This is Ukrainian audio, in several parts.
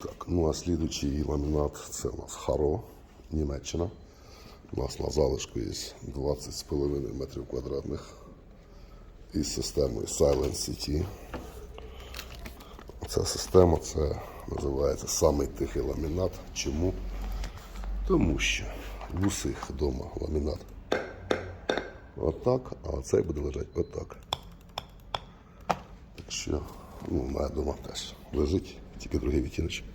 Так, ну а слідуючий ламінат це у нас Харо, Німеччина. У нас на залишку є 20,5 метрів квадратних із системою Silent City. Ця система це називається самий тихий ламінат. Чому? Тому що в усіх вдома ламінат отак, а цей буде лежати отак. Так що, ну, моя вдома теж лежить, тільки другий відтіночок.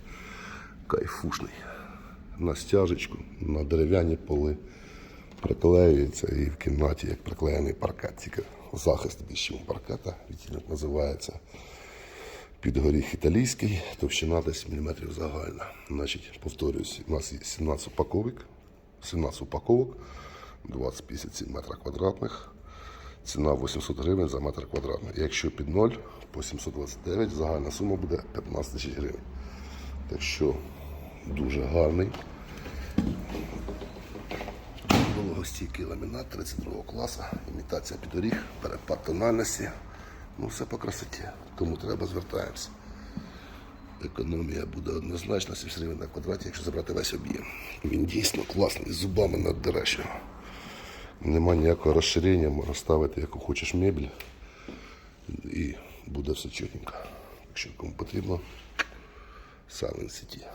Кайфушний. На стяжечку, на дерев'яні поли приклеюється і в кімнаті як приклеєний паркет, тільки захист більшого паркета, відтінок називається під горіх італійський, товщина десь міліметрів загальна. Значить, повторюсь, у нас є 17 упаковок, 17 упаковок, 20-57 метрів квадратних. Ціна 800 гривень за метр квадратний. Якщо під 0 по 729, загальна сума буде 15 тисяч гривень. Так що дуже гарний. Вологостійкий ламінат 32 класу, імітація підоріг, перепад тональності. Ну, все по красоті. Кому треба, звертаємося. Економія буде однозначно 70 гривень на квадраті, якщо забрати весь об'єм. Він дійсно класний, з зубами наддере ще. Нема ніякого розширення, можна ставити яку хочеш мебель і буде все чотенько. Якщо кому потрібно, Silent City.